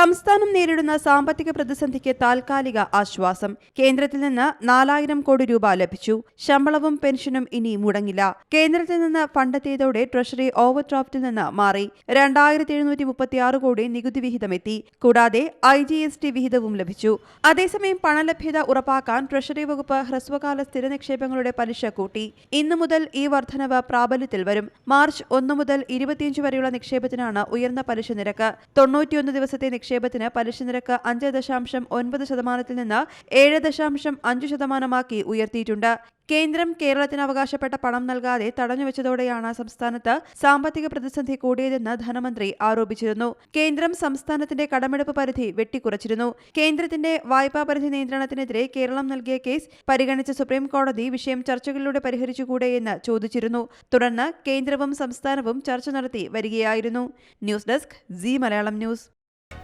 സംസ്ഥാനം നേരിടുന്ന സാമ്പത്തിക പ്രതിസന്ധിക്ക് താൽക്കാലിക ആശ്വാസം. കേന്ദ്രത്തിൽ നിന്ന് നാലായിരം കോടി രൂപ ലഭിച്ചു. ശമ്പളവും പെൻഷനും ഇനി മുടങ്ങില്ല. കേന്ദ്രത്തിൽ നിന്ന് ഫണ്ടെത്തിയതോടെ ട്രഷറി ഓവർ ഡ്രാഫ്റ്റിൽ നിന്ന് മാറി. രണ്ടായിരത്തി എഴുന്നൂറ്റി മുപ്പത്തിയാറ് കോടി നികുതി വിഹിതമെത്തി കൂടാതെ ഐ ജി എസ് ടി വിഹിതവും ലഭിച്ചു. അതേസമയം പണലഭ്യത ഉറപ്പാക്കാൻ ട്രഷറി വകുപ്പ് ഹ്രസ്വകാല സ്ഥിര നിക്ഷേപങ്ങളുടെ പലിശ കൂട്ടി. ഇന്നു മുതൽ ഈ വർധനവ് പ്രാബല്യത്തിൽ വരും. മാർച്ച് ഒന്ന് മുതൽ ഇരുപത്തിയഞ്ച് വരെയുള്ള നിക്ഷേപത്തിനാണ് ഉയർന്ന പലിശ നിരക്ക്. തൊണ്ണൂറ്റിയൊന്ന് ദിവസത്തെ നിക്ഷേപത്തിന് പലിശ നിരക്ക് അഞ്ച് ദശാംശം ഒൻപത് ശതമാനത്തിൽ നിന്ന് ഏഴ് ദശാംശം അഞ്ച് ശതമാനമാക്കി ഉയർത്തിയിട്ടുണ്ട്. കേന്ദ്രം കേരളത്തിന് അവകാശപ്പെട്ട പണം നൽകാതെ തടഞ്ഞുവെച്ചതോടെയാണ് സംസ്ഥാനത്ത് സാമ്പത്തിക പ്രതിസന്ധി കൂടിയതെന്ന് ധനമന്ത്രി ആരോപിച്ചിരുന്നു. കേന്ദ്രം സംസ്ഥാനത്തിന്റെ കടമെടുപ്പ് പരിധി വെട്ടിക്കുറച്ചിരുന്നു. കേന്ദ്രത്തിന്റെ വായ്പാ പരിധി നിയന്ത്രണത്തിനെതിരെ കേരളം നൽകിയ കേസ് പരിഗണിച്ച സുപ്രീം കോടതി വിഷയം ചർച്ചകളിലൂടെ പരിഹരിച്ചുകൂടെയെന്ന് ചോദിച്ചിരുന്നു. തുടർന്ന് കേന്ദ്രവും സംസ്ഥാനവും ചർച്ച നടത്തി വരികയായിരുന്നു. News desk Zee Malayalam news.